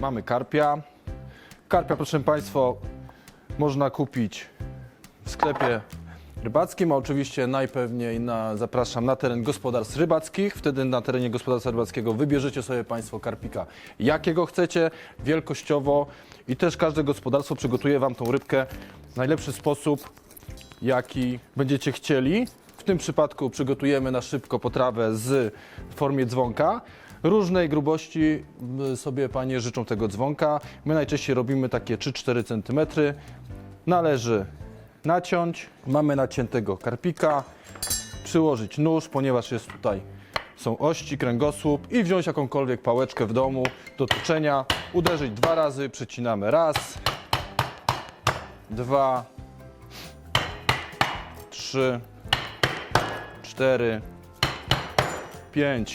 Mamy karpia. Karpia, proszę Państwa, można kupić w sklepie rybackim, a oczywiście najpewniej na, zapraszam na teren gospodarstw rybackich. Wtedy na terenie gospodarstwa rybackiego wybierzecie sobie Państwo karpika, jakiego chcecie, wielkościowo i też każde gospodarstwo przygotuje Wam tą rybkę w najlepszy sposób, jaki będziecie chcieli. W tym przypadku przygotujemy na szybko potrawę z w formie dzwonka. Różnej grubości sobie Panie życzą tego dzwonka. My najczęściej robimy takie 3-4 cm. Należy naciąć. Mamy naciętego karpika. Przyłożyć nóż, ponieważ jest tutaj są ości, kręgosłup i wziąć jakąkolwiek pałeczkę w domu do toczenia. Uderzyć dwa razy, przecinamy raz, dwa, trzy, cztery, pięć,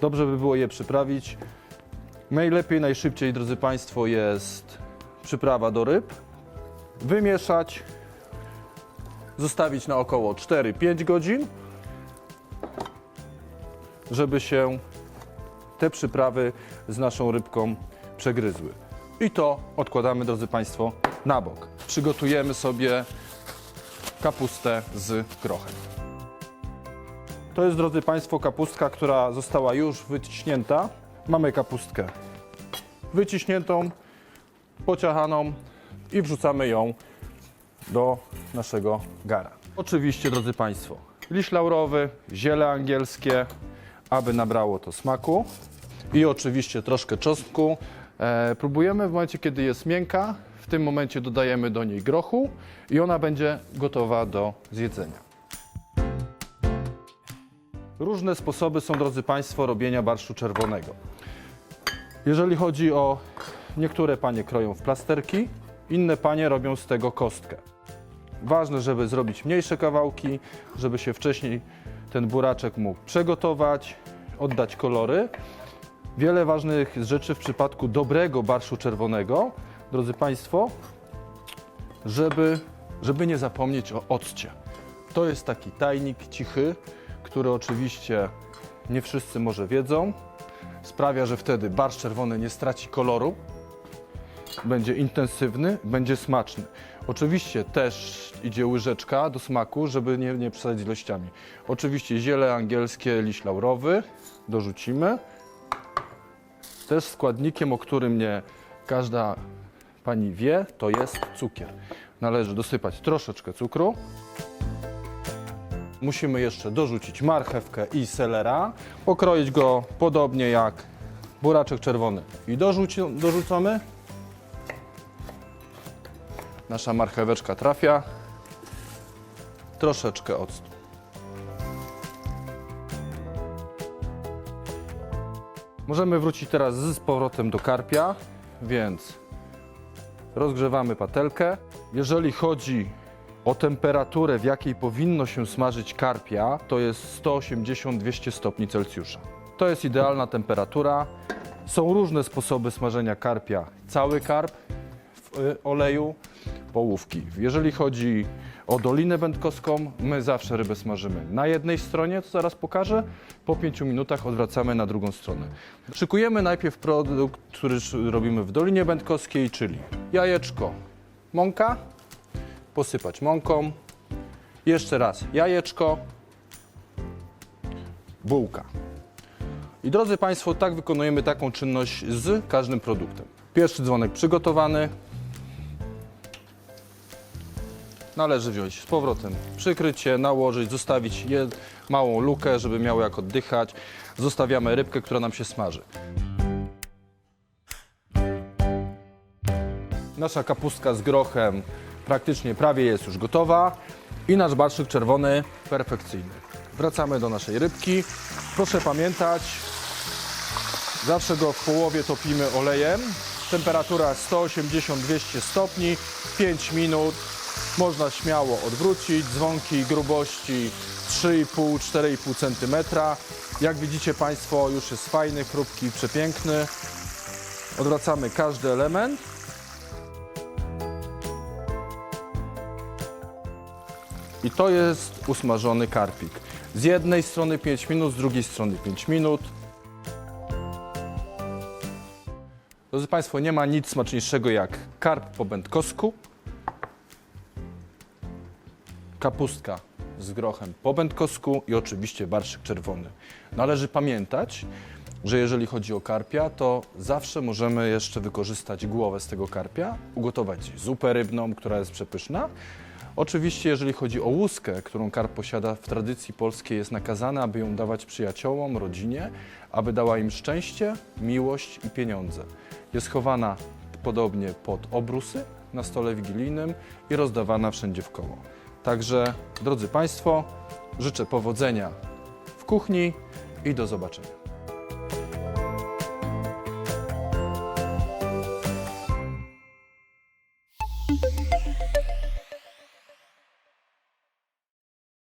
Dobrze by było je przyprawić. Najlepiej, najszybciej, drodzy Państwo, jest przyprawa do ryb. Wymieszać, zostawić na około 4-5 godzin, żeby się te przyprawy z naszą rybką przegryzły. I to odkładamy, drodzy Państwo, na bok. Przygotujemy sobie kapustę z grochem. To jest, drodzy Państwo, kapustka, która została już wyciśnięta. Mamy kapustkę wyciśniętą, pociachaną i wrzucamy ją do naszego gara. Oczywiście, drodzy Państwo, liść laurowy, ziele angielskie, aby nabrało to smaku i oczywiście troszkę czosnku. E, próbujemy w momencie, kiedy jest miękka, w tym momencie dodajemy do niej grochu i ona będzie gotowa do zjedzenia. Różne sposoby są, drodzy Państwo, robienia barszczu czerwonego. Jeżeli chodzi o niektóre panie kroją w plasterki, inne panie robią z tego kostkę. Ważne, żeby zrobić mniejsze kawałki, żeby się wcześniej ten buraczek mógł przegotować, oddać kolory. Wiele ważnych rzeczy w przypadku dobrego barszu czerwonego, drodzy Państwo, żeby, żeby nie zapomnieć o occie. To jest taki tajnik cichy, który oczywiście nie wszyscy może wiedzą. Sprawia, że wtedy barszcz czerwony nie straci koloru, będzie intensywny, będzie smaczny. Oczywiście też idzie łyżeczka do smaku, żeby nie, nie przesadzić ilościami. Oczywiście ziele angielskie, liść laurowy dorzucimy. Też składnikiem, o którym nie każda pani wie, to jest cukier. Należy dosypać troszeczkę cukru. Musimy jeszcze dorzucić marchewkę i selera, pokroić go podobnie jak buraczek czerwony i dorzuci, dorzucamy. Nasza marcheweczka trafia. Troszeczkę octu. Możemy wrócić teraz z powrotem do karpia, więc rozgrzewamy patelkę. Jeżeli chodzi o temperaturę, w jakiej powinno się smażyć karpia, to jest 180-200 stopni Celsjusza. To jest idealna temperatura. Są różne sposoby smażenia karpia. Cały karp w y, oleju, połówki. Jeżeli chodzi o Dolinę Wędkowską, my zawsze rybę smażymy na jednej stronie, co zaraz pokażę. Po 5 minutach odwracamy na drugą stronę. Szykujemy najpierw produkt, który robimy w Dolinie Wędkowskiej, czyli jajeczko, mąka, posypać mąką. Jeszcze raz jajeczko, bułka. I drodzy Państwo, tak wykonujemy taką czynność z każdym produktem. Pierwszy dzwonek przygotowany. Należy wziąć z powrotem przykrycie, nałożyć, zostawić je, małą lukę, żeby miało jak oddychać. Zostawiamy rybkę, która nam się smaży. Nasza kapustka z grochem praktycznie prawie jest już gotowa i nasz barszyk czerwony perfekcyjny. Wracamy do naszej rybki. Proszę pamiętać, zawsze go w połowie topimy olejem. Temperatura 180-200 stopni, 5 minut. Można śmiało odwrócić. Dzwonki grubości 3,5-4,5 cm. Jak widzicie Państwo, już jest fajny, chrupki, przepiękny. Odwracamy każdy element. I to jest usmażony karpik. Z jednej strony 5 minut, z drugiej strony 5 minut. Drodzy Państwo, nie ma nic smaczniejszego jak karp po będkosku, kapustka z grochem po będkosku i oczywiście barszyk czerwony. Należy pamiętać, że jeżeli chodzi o karpia, to zawsze możemy jeszcze wykorzystać głowę z tego karpia, ugotować zupę rybną, która jest przepyszna. Oczywiście, jeżeli chodzi o łuskę, którą karp posiada w tradycji polskiej, jest nakazane, aby ją dawać przyjaciołom, rodzinie, aby dała im szczęście, miłość i pieniądze. Jest chowana podobnie pod obrusy na stole wigilijnym i rozdawana wszędzie w koło. Także, drodzy Państwo, życzę powodzenia w kuchni i do zobaczenia.